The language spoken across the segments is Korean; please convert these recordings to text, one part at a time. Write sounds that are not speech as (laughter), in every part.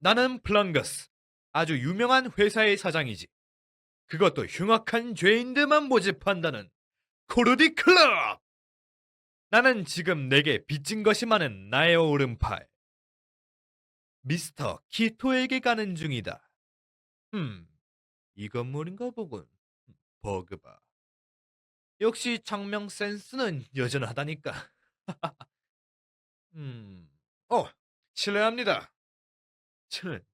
나는 플랑거스. 아주 유명한 회사의 사장이지. 그것도 흉악한 죄인들만 모집한다는 코르디 클럽! 나는 지금 내게 빚진 것이 많은 나의 오른팔. 미스터 키토에게 가는 중이다. 음, 이 건물인가 보군. 버그바. 역시 장명 센스는 여전하다니까. (laughs) 음, 어, 실례합니다. 저는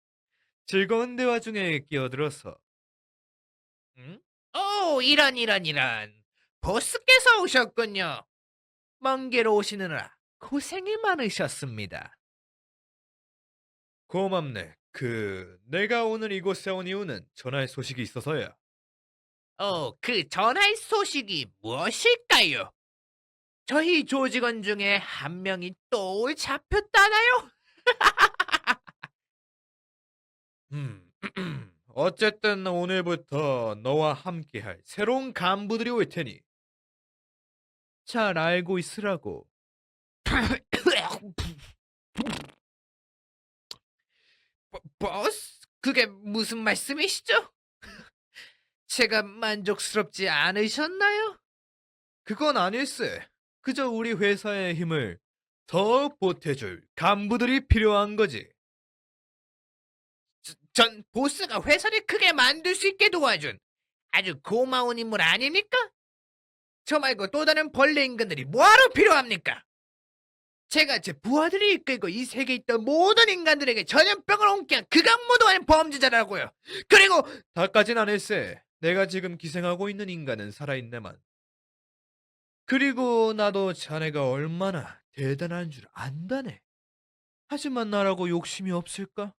즐거운 대화 중에 끼어들어서. 응? 오, 이런 이런 이런. 보스께서 오셨군요. 먼길 오시느라 고생이 많으셨습니다. 고맙네. 그 내가 오늘 이곳에 온 이유는 전할 소식이 있어서야. 어, 그 전할 소식이 무엇일까요? 저희 조직원 중에 한 명이 또 잡혔다나요? 음. 어쨌든 오늘부터 너와 함께할 새로운 간부들이 올 테니 잘 알고 있으라고. 버- 버스? 그게 무슨 말씀이시죠? 제가 만족스럽지 않으셨나요? 그건 아닐세. 그저 우리 회사의 힘을 더 보태줄 간부들이 필요한 거지. 전 보스가 회사를 크게 만들 수 있게 도와준 아주 고마운 인물 아닙니까? 저 말고 또 다른 벌레 인간들이 뭐하러 필요합니까? 제가 제 부하들이 이끌고 이 세계에 있던 모든 인간들에게 전염병을 옮긴 극악무도한 범죄자라고요. 그리고 다까진 아닐세. 내가 지금 기생하고 있는 인간은 살아있네만. 그리고 나도 자네가 얼마나 대단한 줄 안다네. 하지만 나라고 욕심이 없을까?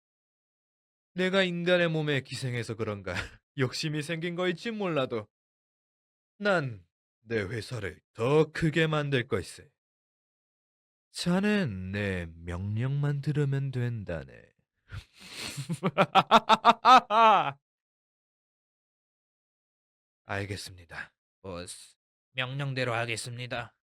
내가 인간의 몸에 기생해서 그런가 (laughs) 욕심이 생긴 거일지 몰라도 난 내 회사를 더 크게 만들 걸세. 자넨 내 명령만 들으면 된다네. (laughs) 알겠습니다. 보스 명령대로 하겠습니다.